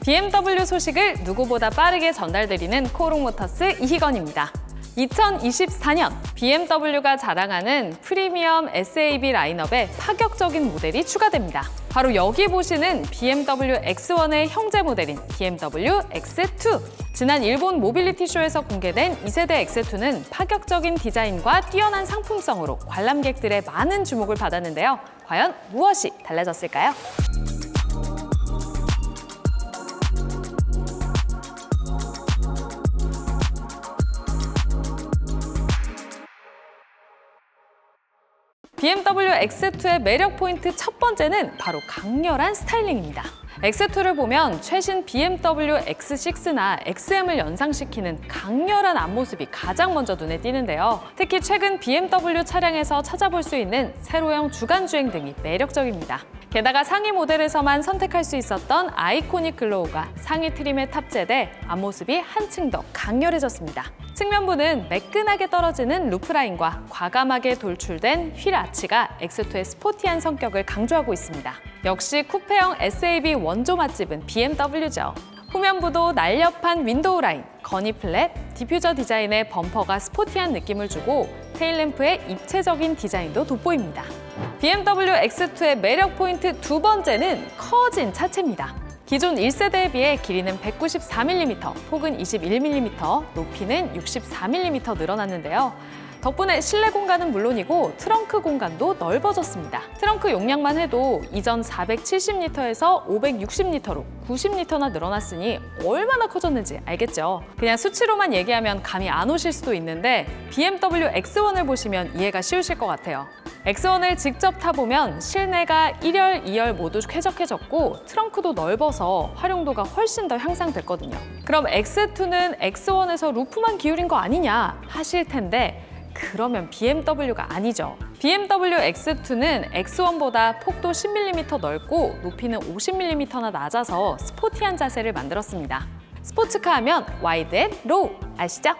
BMW 소식을 누구보다 빠르게 전달드리는 코롱모터스 이희건입니다. 2024년 BMW가 자랑하는 프리미엄 SAB 라인업에 파격적인 모델이 추가됩니다. 바로 여기 보시는 BMW X1의 형제 모델인 BMW X2. 지난 일본 모빌리티 쇼에서 공개된 2세대 X2는 파격적인 디자인과 뛰어난 상품성으로 관람객들의 많은 주목을 받았는데요. 과연 무엇이 달라졌을까요? BMW X2의 매력 포인트 첫 번째는 바로 강렬한 스타일링입니다. X2를 보면 최신 BMW X6나 XM을 연상시키는 강렬한 앞모습이 가장 먼저 눈에 띄는데요. 특히 최근 BMW 차량에서 찾아볼 수 있는 세로형 주간주행 등이 매력적입니다. 게다가 상위 모델에서만 선택할 수 있었던 아이코닉 글로우가 상위 트림에 탑재돼 앞모습이 한층 더 강렬해졌습니다. 측면부는 매끈하게 떨어지는 루프라인과 과감하게 돌출된 휠 아치가 X2의 스포티한 성격을 강조하고 있습니다. 역시 쿠페형 SAB 원조 맛집은 BMW죠. 후면부도 날렵한 윈도우 라인, 거니 플랫, 디퓨저 디자인의 범퍼가 스포티한 느낌을 주고 테일램프의 입체적인 디자인도 돋보입니다. BMW X2의 매력 포인트 두 번째는 커진 차체입니다. 기존 1세대에 비해 길이는 194mm, 폭은 21mm, 높이는 64mm 늘어났는데요. 덕분에 실내 공간은 물론이고 트렁크 공간도 넓어졌습니다. 트렁크 용량만 해도 이전 470리터에서 560리터로 90리터나 늘어났으니 얼마나 커졌는지 알겠죠? 그냥 수치로만 얘기하면 감이 안 오실 수도 있는데 BMW X1을 보시면 이해가 쉬우실 것 같아요. X1을 직접 타보면 실내가 1열, 2열 모두 쾌적해졌고 트렁크도 넓어서 활용도가 훨씬 더 향상됐거든요. 그럼 X2는 X1에서 루프만 기울인 거 아니냐 하실 텐데 그러면 BMW가 아니죠. BMW X2는 X1보다 폭도 10mm 넓고 높이는 50mm나 낮아서 스포티한 자세를 만들었습니다. 스포츠카 하면 와이드 앤 로우 아시죠?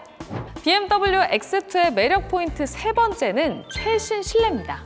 BMW X2의 매력 포인트 세 번째는 최신 실내입니다.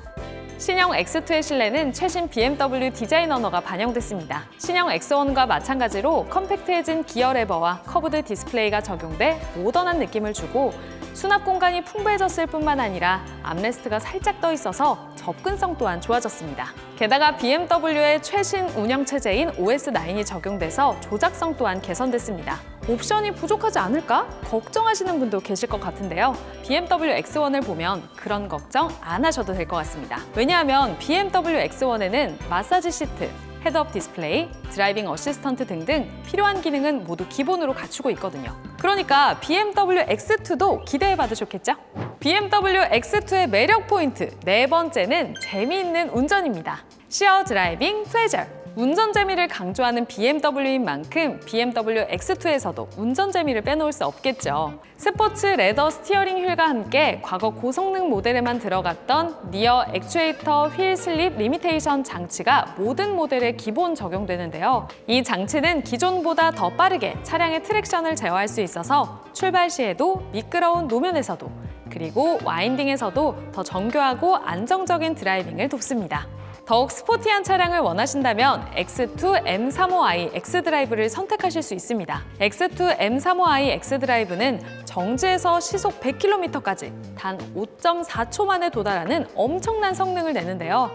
신형 X2의 실내는 최신 BMW 디자인 언어가 반영됐습니다. 신형 X1과 마찬가지로 컴팩트해진 기어 레버와 커브드 디스플레이가 적용돼 모던한 느낌을 주고 수납 공간이 풍부해졌을 뿐만 아니라 암레스트가 살짝 떠 있어서 접근성 또한 좋아졌습니다. 게다가 BMW의 최신 운영 체제인 OS9이 적용돼서 조작성 또한 개선됐습니다. 옵션이 부족하지 않을까? 걱정하시는 분도 계실 것 같은데요. BMW X1을 보면 그런 걱정 안 하셔도 될 것 같습니다. 왜냐하면 BMW X1에는 마사지 시트, 헤드업 디스플레이, 드라이빙 어시스턴트 등등 필요한 기능은 모두 기본으로 갖추고 있거든요. 그러니까 BMW X2도 기대해봐도 좋겠죠? BMW X2의 매력 포인트 네 번째는 재미있는 운전입니다. 시어 드라이빙 플레저. 운전 재미를 강조하는 BMW인 만큼 BMW X2에서도 운전 재미를 빼놓을 수 없겠죠. 스포츠 레더 스티어링 휠과 함께 과거 고성능 모델에만 들어갔던 니어 액추에이터 휠 슬립 리미테이션 장치가 모든 모델에 기본 적용되는데요. 이 장치는 기존보다 더 빠르게 차량의 트랙션을 제어할 수 있어서 출발 시에도 미끄러운 노면에서도 그리고 와인딩에서도 더 정교하고 안정적인 드라이빙을 돕습니다. 더욱 스포티한 차량을 원하신다면 X2 M35i X드라이브를 선택하실 수 있습니다. X2 M35i X드라이브는 정지에서 시속 100km까지 단 5.4초 만에 도달하는 엄청난 성능을 내는데요.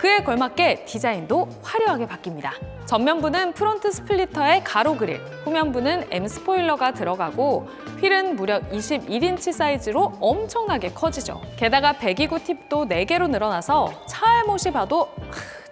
그에 걸맞게 디자인도 화려하게 바뀝니다. 전면부는 프론트 스플리터의 가로 그릴, 후면부는 M 스포일러가 들어가고 휠은 무려 21인치 사이즈로 엄청나게 커지죠. 게다가 배기구 팁도 4개로 늘어나서 차알못이 봐도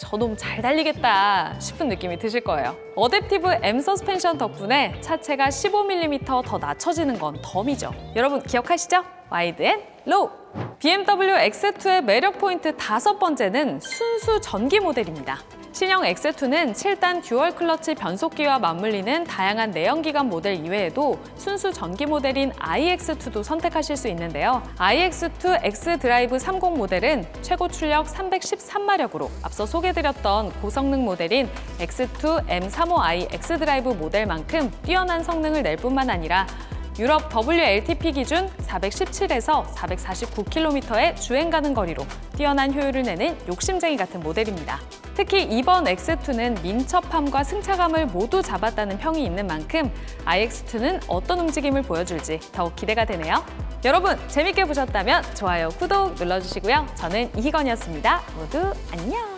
하, 저놈 잘 달리겠다 싶은 느낌이 드실 거예요. 어댑티브 M 서스펜션 덕분에 차체가 15mm 더 낮춰지는 건 덤이죠. 여러분 기억하시죠? 와이드 앤 로우! BMW X2의 매력 포인트 다섯 번째는 순수 전기 모델입니다. 신형 X2는 7단 듀얼 클러치 변속기와 맞물리는 다양한 내연기관 모델 이외에도 순수 전기 모델인 iX2도 선택하실 수 있는데요. iX2 X 드라이브 30 모델은 최고 출력 313마력으로 앞서 소개드렸던 고성능 모델인 X2 M35i X 드라이브 모델만큼 뛰어난 성능을 낼 뿐만 아니라 유럽 WLTP 기준 417에서 449km의 주행 가능 거리로 뛰어난 효율을 내는 욕심쟁이 같은 모델입니다. 특히 이번 X2는 민첩함과 승차감을 모두 잡았다는 평이 있는 만큼 iX2는 어떤 움직임을 보여줄지 더욱 기대가 되네요. 여러분 재밌게 보셨다면 좋아요, 구독 눌러주시고요. 저는 이희건이었습니다. 모두 안녕!